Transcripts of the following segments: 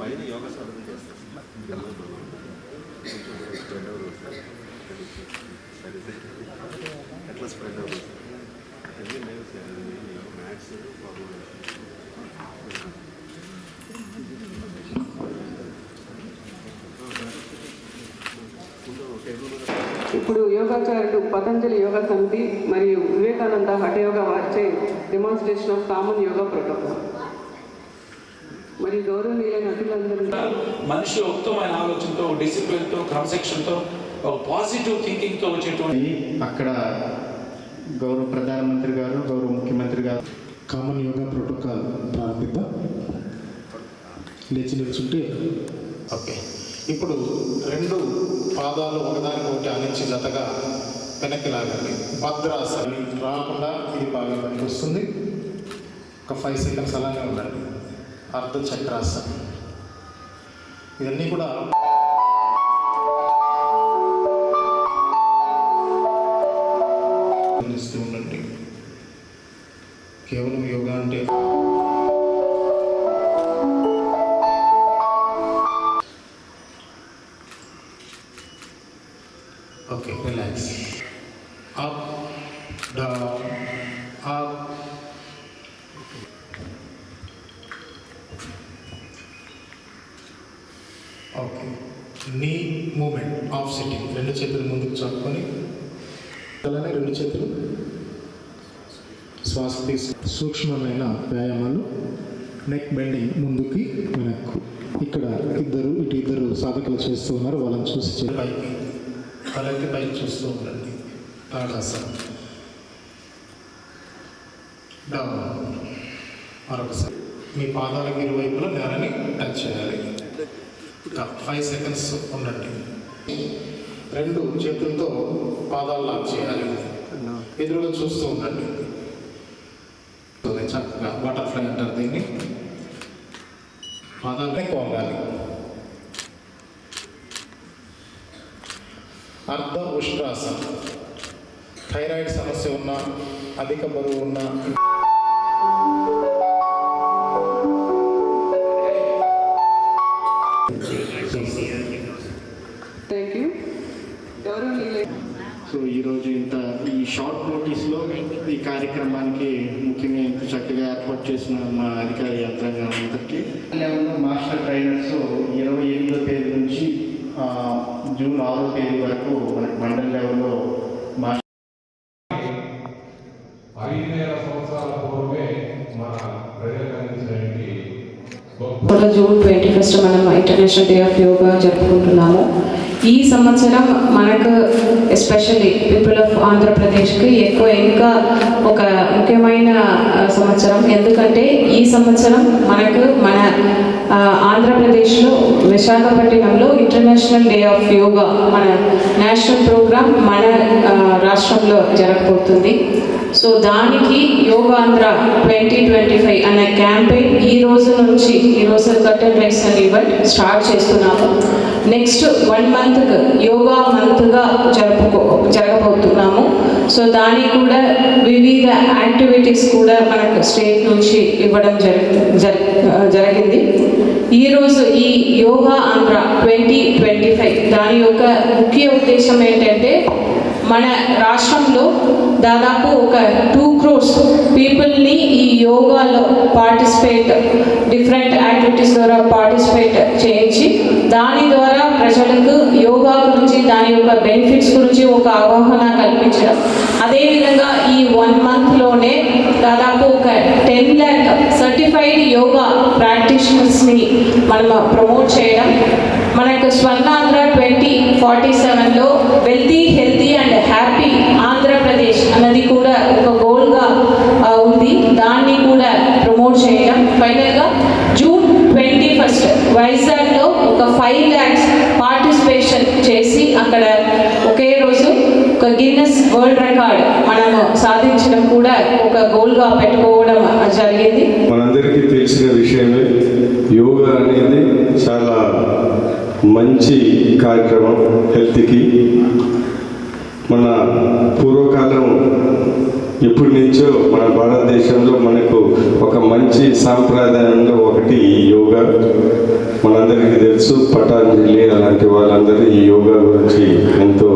పైన యోగా సాధన చేస్తారు స్ప్రెడ్ ఎట్లా స్ప్రెడ్ అవుతుంది అన్నీ సార్ మ్యాథ్స్ ఇప్పుడు యోగాచార్యుడు పతంజలి యోగా సమితి మరియు వివేకానంద హఠయోగ వారిచే demonstration of common yoga protocol మరియు గౌరవనీయులైన అతిథులందరూ మనిషి ఉత్తమమైన ఆలోచనతో డిసిప్లిన్తో క్రమశిక్షణతో ఒక పాజిటివ్ థింకింగ్తో వచ్చేటువంటి అక్కడ గౌరవ ప్రధానమంత్రి గారు గౌరవ ముఖ్యమంత్రి గారు కామన్ యోగా ప్రోటోకాల్ ప్రారంభిద్దాం. లేచి నిల్చుంటే ఓకే ఇప్పుడు రెండు పాదాలు ఒకదానికి ఒకటి ఆనించి జతగా వెనక్కి లాగండి భద్రాసనం. రాకుండా ఇది బాగా పనికి వస్తుంది. ఒక ఫైవ్ సెకండ్స్ అలానే ఉండండి. అర్ధ చక్రాసనం ఇవన్నీ కూడా ఓకే. నీ మూమెంట్ ఆఫ్ సిట్టింగ్. రెండు చేతులు ముందుకు చాపుకొని అలానే రెండు చేతులు శ్వాస తీసి సూక్ష్మమైన వ్యాయామాలు నెక్ బెండింగ్ ముందుకి వెనక్కు. ఇక్కడ ఇద్దరు ఇటు ఇద్దరు సాధకులు చేస్తూ ఉన్నారు. వాళ్ళని చూసి పైకి తలెత్తి పైకి చూస్తూ ఉండండి. తాడాసనం. డౌన్ మరొకసారి. మీ పాదాలకు ఇరువైపులా నేలని టచ్ చేయాలి. ఫైవ్ సెకండ్స్ ఉండండి. రెండు చేతులతో పాదాలు లాక్ చేయాలి. ఎదురుగా చూస్తూ ఉండండి. చక్కగా బటర్ఫ్లై అంటారు దీన్ని. పాదాలనే కోగాలి అర్ధ ఉష్ట్రాసనం థైరాయిడ్ సమస్య ఉన్న అధిక బరువు ఉన్న సో ఈరోజు ఇంత ఈ షార్ట్ నోటీస్లో ఈ కార్యక్రమానికి ముఖ్యంగా ఇంత చక్కగా ఏర్పాటు చేసిన మా అధికారి యంత్రాంగం అందరికీ. మాస్టర్ ట్రైనర్స్ ఇరవై ఎనిమిదో తేదీ నుంచి ఆ, జూన్ ఆరో తేదీ వరకు మనకి మండల్ లెవెల్లో మాస్టర్ జూన్ ట్వంటీ ఫస్ట్ మనం ఇంటర్నేషనల్ డే ఆఫ్ యోగా జరుపుకుంటున్నాము. ఈ సంవత్సరం మనకు ఎస్పెషల్లీ పీపుల్ ఆఫ్ ఆంధ్రప్రదేశ్కి ఎక్కువ ఇంకా ఒక ముఖ్యమైన సంవత్సరం. ఎందుకంటే ఈ సంవత్సరం మనకు మన ఆంధ్రప్రదేశ్లో విశాఖపట్నంలో ఇంటర్నేషనల్ డే ఆఫ్ యోగా మన నేషనల్ ప్రోగ్రామ్ మన రాష్ట్రంలో జరగబోతుంది. సో దానికి యోగాంధ్ర ట్వంటీ ట్వంటీ ఫైవ్ అనే క్యాంపెయిన్ ఈ రోజు నుంచి ఈ రోజు కట్టన్ రైస్ అనే ఈవెంట్ స్టార్ట్ చేస్తున్నాము. నెక్స్ట్ వన్ మంత్కి యోగా మంత్గా జరుపుకో జరగబోతున్నాము. సో దానికి కూడా వివిధ యాక్టివిటీస్ కూడా మనకు స్టేట్ నుంచి ఇవ్వడం జరి జరి జరిగింది. ఈరోజు ఈ yoga Andhra twenty twenty five దాని యొక్క ముఖ్య ఉద్దేశం ఏంటంటే మన రాష్ట్రంలో దాదాపు ఒక టూ క్రోర్స్ పీపుల్ని ఈ యోగాలో పార్టిసిపేట్ డిఫరెంట్ యాక్టివిటీస్ ద్వారా పార్టిసిపేట్ చేయించి దాని ద్వారా ప్రజలకు యోగా గురించి దాని యొక్క బెనిఫిట్స్ గురించి ఒక అవగాహన కల్పించడం. అదేవిధంగా ఈ వన్ మంత్లోనే దాదాపు ఒక టెన్ ల్యాక్ సర్టిఫైడ్ యోగా ప్రాక్టీషనర్స్ని మనం ప్రమోట్ చేయడం. మనకు స్వర్ణాంధ్ర ట్వంటీ ఫార్టీ సెవెన్లో wealthy health and happy Andhra Pradesh అన్నది కూడా ఒక గోల్గా ఆ, ఉంది దాన్ని కూడా ప్రమోట్ చేయడం ఫైనల్గా జూన్ ట్వంటీ ఫస్ట్ వైజాగ్లో ఒక ఫైవ్ ల్యాక్స్ పార్టిసిపేషన్ చేసి అక్కడ ఒకే రోజు ఒక గిన్నెస్ వరల్డ్ రికార్డ్ మనము సాధించడం కూడా ఒక గోల్గా పెట్టుకోవడం జరిగింది. మనందరికీ తెలిసిన విషయమే యోగా అనేది చాలా మంచి కార్యక్రమం హెల్త్కి. మన పూర్వకాలం ఇప్పటి నుంచో మన భారతదేశంలో మనకు ఒక మంచి సాంప్రదాయంలో ఒకటి ఈ యోగా. మనందరికీ తెలుసు పటాంజలి అలాంటి వాళ్ళందరూ ఈ యోగా గురించి ఎంతో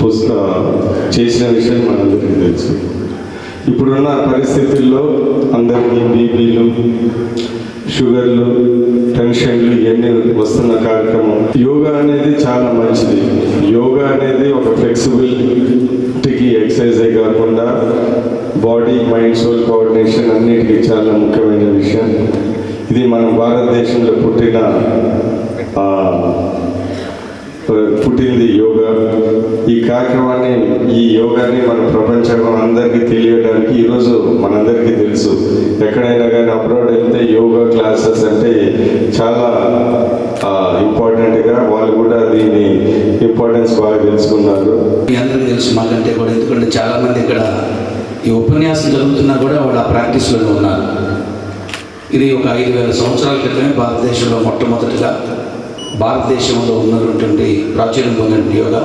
పుస్త చేసిన విషయం మనందరికీ తెలుసు. ఇప్పుడున్న పరిస్థితుల్లో అందరికీ బీపీలు షుగర్లు టెన్షన్లు ఇవన్నీ వస్తున్న కార్యక్రమం. యోగా అనేది చాలా మంచిది. యోగా అనేది ఒక ఫ్లెక్సిబిలిటీకి ఎక్సర్సైజే కాకుండా బాడీ మైండ్ సోల్ కోఆర్డినేషన్ అన్నిటికీ చాలా ముఖ్యమైన విషయం. ఇది మన భారతదేశంలో పుట్టిన పుట్టింది యోగా. ఈ కార్యక్రమాన్ని ఈ యోగాని మన ప్రపంచం అందరికీ తెలియడానికి ఈరోజు మనందరికీ తెలుసు. ఎక్కడైనా కానీ అబ్రాడ్ వెళ్తే యోగా క్లాసెస్ అంటే చాలా ఇంపార్టెంట్గా వాళ్ళు కూడా దీని ఇంపార్టెన్స్ బాగా తెలుసుకున్నారు. మీ అందరికీ తెలుసు మాకంటే కూడా ఎందుకంటే చాలామంది ఇక్కడ ఈ ఉపన్యాసం జరుగుతున్నా కూడా వాళ్ళు ఆ ప్రాక్టీస్లోనే ఉన్నారు. ఇది ఒక ఐదు వేల సంవత్సరాల క్రితమే భారతదేశంలో మొట్టమొదటిగా భారతదేశంలో ఉన్నటువంటి ప్రాచుర్యం పొందిన యోగా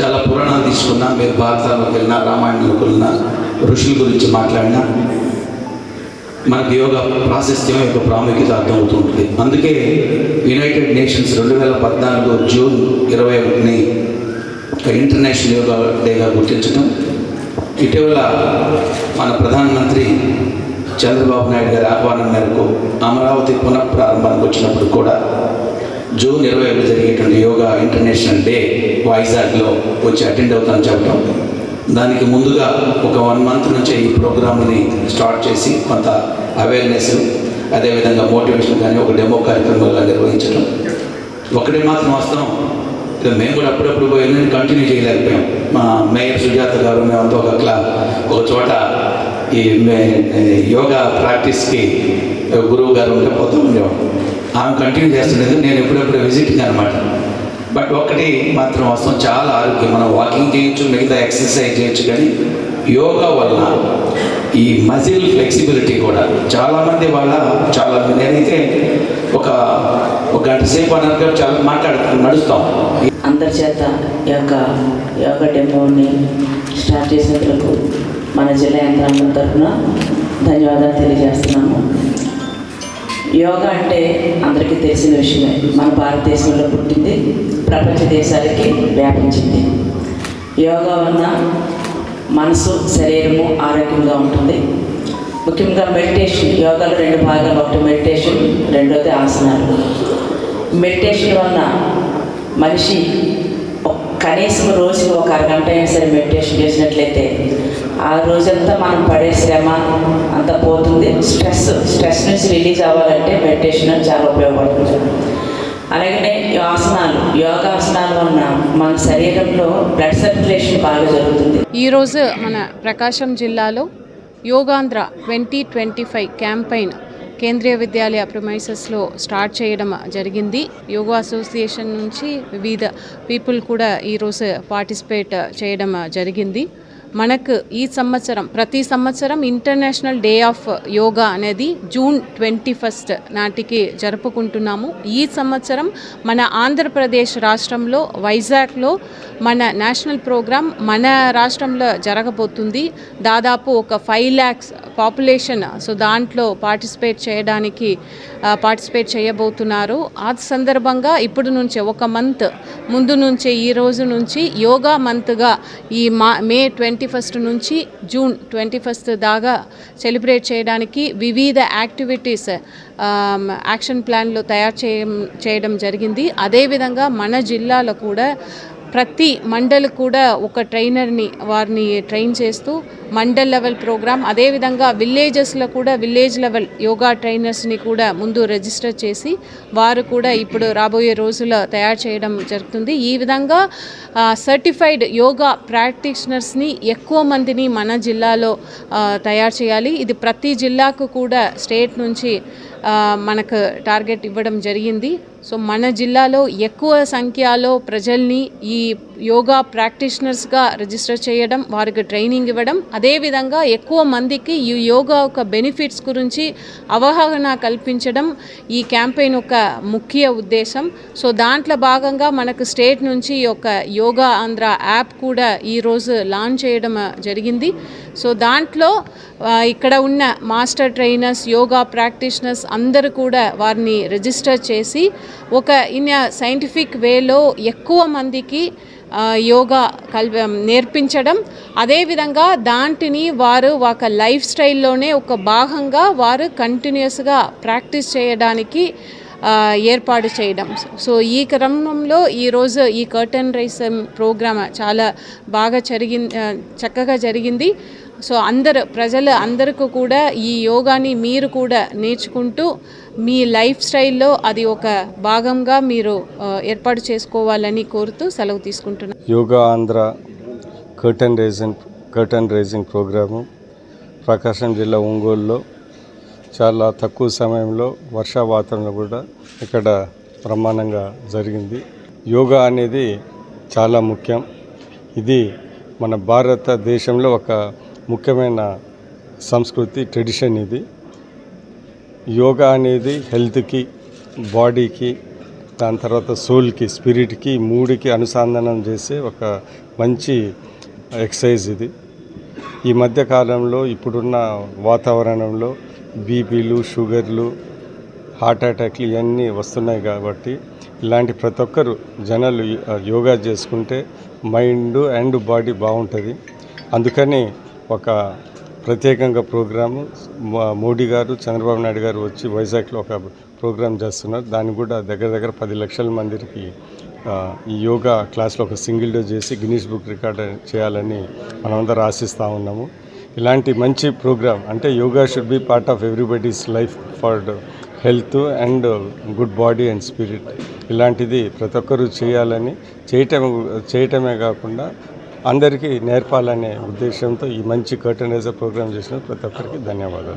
చాలా పురాణాలు తీసుకున్నా మీరు భారతాలకు వెళ్ళినా రామాయణంలోకి వెళ్ళినా ఋషుల గురించి మాట్లాడినా మనకి యోగా ప్రాశస్త్యం యొక్క ప్రాముఖ్యత అర్థమవుతుంటుంది. అందుకే యునైటెడ్ నేషన్స్ రెండు వేల పద్నాలుగు జూన్ ఇరవై ఒకటిని ఇంటర్నేషనల్ యోగా డేగా గుర్తించడం ఇటీవల మన ప్రధానమంత్రి చంద్రబాబు నాయుడు గారి ఆహ్వానం మేరకు అమరావతి పునఃప్రారంభానికి వచ్చినప్పుడు కూడా జూన్ ఇరవై ఒకటి జరిగేటువంటి యోగా ఇంటర్నేషనల్ డే వైజాగ్లో వచ్చి అటెండ్ అవుతాను చెప్పడం దానికి ముందుగా ఒక వన్ మంత్ నుంచే ఈ ప్రోగ్రామ్ని స్టార్ట్ చేసి కొంత అవేర్నెస్ అదేవిధంగా మోటివేషన్ కానీ ఒక డెమో కార్యక్రమాలుగా నిర్వహించడం ఒకటే మాత్రం వాస్తవం. ఇక మేము కూడా అప్పుడప్పుడు పోయి కంటిన్యూ చేయలేకపోయాం. మా మేయర్ సుజాత గారు మేమంతా ఒక క్లా ఒక చోట ఈ మే- యోగా ప్రాక్టీస్కి గురువు గారు ఉంటే పోతూ ఉండేవాడు ఆమె కంటిన్యూ చేస్తుండేది. నేను ఎప్పుడెప్పుడు విజిటింగ్ అనమాట. బట్ ఒకటి మాత్రం అవసరం చాలా ఆరోగ్యం. మనం వాకింగ్ చేయొచ్చు మిగతా ఎక్సర్సైజ్ చేయొచ్చు కానీ యోగా వలన ఈ మజిల్ ఫ్లెక్సిబిలిటీ కూడా చాలామంది వాళ్ళ చాలా నేనైతే ఒక ఒక గంట సేపు అనగా చాలా మాట్లాడుతాం నడుస్తాం. అందరి చేత ఈ యొక్క యోగా డెమోని స్టార్ట్ చేసినందుకు మన జిల్లా యంత్రాంగం తరఫున ధన్యవాదాలు తెలియజేస్తున్నాము. యోగా అంటే అందరికీ తెలిసిన విషయమే. మన భారతదేశంలో పుట్టింది ప్రపంచ దేశాలకి వ్యాపించింది. యోగా వలన మనసు శరీరము ఆరోగ్యంగా ఉంటుంది. ముఖ్యంగా మెడిటేషన్ యోగాలో రెండు భాగాలు ఒకటి మెడిటేషన్ రెండోది ఆసనాలు. మెడిటేషన్ వలన మనిషి ఒక- కనీసం రోజుకి ఒక అరగంట అయినా సరే మెడిటేషన్ చేసినట్లయితే ఆ రోజంతా మనం పడే శ్రమ అంతా పోతుంది. స్ట్రెస్ స్ట్రెస్ నుంచి రిలీజ్ అవ్వాలంటే మెడిటేషన్ చాలా ఉపయోగపడుతుంది. యోగాసనాల వలన మన శరీరంలో బ్లడ్ సర్క్యులేషన్ బాగా జరుగుతుంది. ఈరోజు మన ప్రకాశం జిల్లాలో Yogandhra twenty twenty five campaign Kendriya Vidyalaya ప్రొమైసెస్లో start చేయడం జరిగింది. యోగా అసోసియేషన్ నుంచి వివిధ పీపుల్ కూడా ఈరోజు పార్టిసిపేట్ చేయడం జరిగింది. మనకు ఈ సంవత్సరం ప్రతి సంవత్సరం ఇంటర్నేషనల్ డే ఆఫ్ యోగా అనేది జూన్ ట్వంటీ ఫస్ట్ నాటికి జరుపుకుంటున్నాము. ఈ సంవత్సరం మన ఆంధ్రప్రదేశ్ రాష్ట్రంలో వైజాగ్లో మన నేషనల్ ప్రోగ్రామ్ మన రాష్ట్రంలో జరగబోతుంది. దాదాపు ఒక ఫైవ్ ల్యాక్స్ పాపులేషన్ సో దాంట్లో పార్టిసిపేట్ చేయడానికి పార్టిసిపేట్ చేయబోతున్నారు. ఆ సందర్భంగా ఇప్పుడు నుంచే ఒక మంత్ ముందు నుంచే ఈ రోజు నుంచి యోగా మంత్గా ఈ మా మే ట్వంటీ ఫస్ట్ నుంచి జూన్ ట్వంటీ ఫస్ట్ దాకా సెలబ్రేట్ చేయడానికి వివిధ యాక్టివిటీస్ యాక్షన్ ప్లాన్లు తయారు చేయ చేయడం జరిగింది. అదేవిధంగా మన జిల్లాలో కూడా ప్రతి మండల్ కూడా ఒక ట్రైనర్ని వారిని ట్రైన్ చేస్తూ మండల్ లెవెల్ ప్రోగ్రామ్ అదేవిధంగా విలేజెస్లో కూడా విలేజ్ లెవెల్ యోగా ట్రైనర్స్ని కూడా ముందు రిజిస్టర్ చేసి వారు కూడా ఇప్పుడు రాబోయే రోజుల్లో తయారు చేయడం జరుగుతుంది. ఈ విధంగా సర్టిఫైడ్ యోగా ప్రాక్టీషనర్స్ని ఎక్కువ మందిని మన జిల్లాలో తయారు చేయాలి. ఇది ప్రతి జిల్లాకు కూడా స్టేట్ నుంచి మనకు టార్గెట్ ఇవ్వడం జరిగింది. సో మన జిల్లాలో ఎక్కువ సంఖ్యలో ప్రజల్ని ఈ యోగా ప్రాక్టీషనర్స్గా రిజిస్టర్ చేయడం వారికి ట్రైనింగ్ ఇవ్వడం అదేవిధంగా ఎక్కువ మందికి ఈ యోగా యొక్క బెనిఫిట్స్ గురించి అవగాహన కల్పించడం ఈ క్యాంపెయిన్ ఒక ముఖ్య ఉద్దేశం. సో దాంట్లో భాగంగా మనకు స్టేట్ నుంచి ఈ యొక్క యోగా ఆంధ్ర యాప్ కూడా ఈరోజు లాంచ్ చేయడం జరిగింది. సో దాంట్లో ఇక్కడ ఉన్న మాస్టర్ ట్రైనర్స్ యోగా ప్రాక్టీషనర్స్ అందరూ కూడా వారిని రిజిస్టర్ చేసి ఒక ఇన్ సైంటిఫిక్ వేలో ఎక్కువ మందికి యోగా కల్ నేర్పించడం. అదేవిధంగా దాంటిని వారు ఒక లైఫ్ స్టైల్లోనే ఒక భాగంగా వారు కంటిన్యూస్గా ప్రాక్టీస్ చేయడానికి ఏర్పాటు చేయడం. సో ఈ క్రమంలో ఈరోజు ఈ కర్టన్ రైస్ ప్రోగ్రామ్ చాలా బాగా జరిగింది చక్కగా జరిగింది. సో అందరు ప్రజలు అందరికీ కూడా ఈ యోగాని మీరు కూడా నేర్చుకుంటూ మీ లైఫ్ స్టైల్లో అది ఒక భాగంగా మీరు ఏర్పాటు చేసుకోవాలని కోరుతూ సెలవు తీసుకుంటున్నాను yoga Andhra curtain raising curtain raising programme Prakasam జిల్లా ఒంగోలులో చాలా తక్కువ సమయంలో వర్షా వాతావరణం కూడా ఇక్కడ బ్రహ్మాండంగా జరిగింది. యోగా అనేది చాలా ముఖ్యం. ఇది మన భారతదేశంలో ఒక ముఖ్యమైన సంస్కృతి ట్రెడిషన్ ఇది. యోగా అనేది హెల్త్కి బాడీకి దాని తర్వాత సోల్కి స్పిరిట్కి మూడుకి అనుసంధానం చేసే ఒక మంచి ఎక్సర్సైజ్ ఇది. ఈ మధ్యకాలంలో ఇప్పుడున్న వాతావరణంలో బీపీలు షుగర్లు హార్ట్ అటాక్లు ఇవన్నీ వస్తున్నాయి కాబట్టి ఇలాంటి ప్రతి ఒక్కరు జనాలు యోగా చేసుకుంటే మైండ్ అండ్ బాడీ బాగుంటుంది. అందుకని ఒక ప్రత్యేకంగా ప్రోగ్రాము మోడీ గారు చంద్రబాబు నాయుడు గారు వచ్చి వైజాగ్లో ఒక ప్రోగ్రాం చేస్తున్నారు. దాన్ని కూడా దగ్గర దగ్గర పది లక్షల మందికి ఈ యోగా క్లాస్లో ఒక సింగిల్ డే చేసి గిన్నీస్ బుక్ రికార్డ్ చేయాలని మనమందరం ఆశిస్తూ ఉన్నాము. ఇలాంటి మంచి ప్రోగ్రామ్ అంటే yoga should be part of everybody's life for health and good body and spirit ఇలాంటిది ప్రతి ఒక్కరూ చేయాలని చేయటం చేయటమే కాకుండా అందరికీ నేర్పాలనే ఉద్దేశంతో ఈ మంచి కర్టనైజర్ ప్రోగ్రామ్ చేసిన ప్రతి ఒక్కరికి ధన్యవాదాలు.